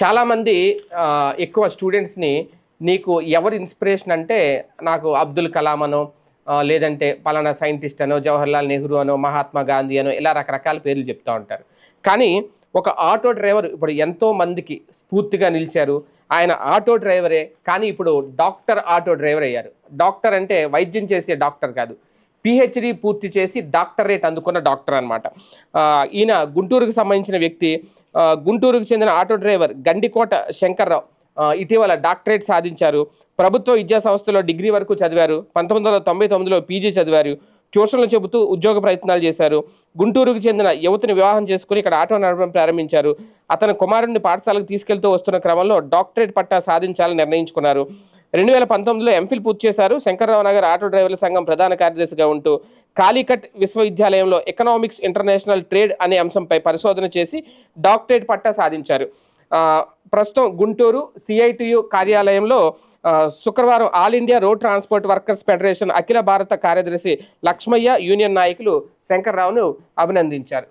చాలామంది ఎక్కువ స్టూడెంట్స్ని నీకు ఎవరు ఇన్స్పిరేషన్ అంటే నాకు అబ్దుల్ కలాం అనో లేదంటే పలానా సైంటిస్ట్ అనో జవహర్లాల్ నెహ్రూ అనో మహాత్మా గాంధీ అనో ఇలా రకరకాల పేర్లు చెప్తూ ఉంటారు. కానీ ఒక ఆటో డ్రైవర్ ఇప్పుడు ఎంతో మందికి స్ఫూర్తిగా నిలిచారు. ఆయన ఆటో డ్రైవరే కానీ ఇప్పుడు డాక్టర్ ఆటో డ్రైవర్ అయ్యారు. డాక్టర్ అంటే వైద్యం చేసే డాక్టర్ కాదు. పిహెచ్డి పూర్తి చేసి డాక్టరేట్ అందుకున్న డాక్టర్ అనమాట ఈయన గుంటూరుకు సంబంధించిన వ్యక్తి గుంటూరుకు చెందిన ఆటో డ్రైవర్ గండికోట శంకర్రావు ఇటీవల డాక్టరేట్ సాధించారు. ప్రభుత్వ విద్యా సంస్థలో డిగ్రీ వరకు చదివారు. పంతొమ్మిది వందల తొంభై తొమ్మిదిలో పీజీ చదివారు. ట్యూషన్లు చెబుతూ ఉద్యోగ ప్రయత్నాలు చేశారు. గుంటూరుకు చెందిన యువతిని వివాహం చేసుకుని ఇక్కడ ఆటో నడపడం ప్రారంభించారు. అతను కుమారుడిని పాఠశాలకు తీసుకెళ్తూ వస్తున్న క్రమంలో డాక్టరేట్ పట్టా సాధించాలని నిర్ణయించుకున్నారు. రెండు వేల పంతొమ్మిదిలో ఎంఫిల్ పూర్తి చేశారు. శంకర్రావు నగర్ ఆటో డ్రైవర్ల సంఘం ప్రధాన కార్యదర్శిగా ఉంటూ కాలికట్ విశ్వవిద్యాలయంలో ఎకనామిక్స్ ఇంటర్నేషనల్ ట్రేడ్ అనే అంశంపై పరిశోధన చేసి డాక్టరేట్ పట్టా సాధించారు. ప్రస్తుతం గుంటూరు సిఐటియు కార్యాలయంలో శుక్రవారం all India road transport workers federation అఖిల భారత కార్యదర్శి లక్ష్మయ్య యూనియన్ నాయకులు శంకర్రావును అభినందించారు.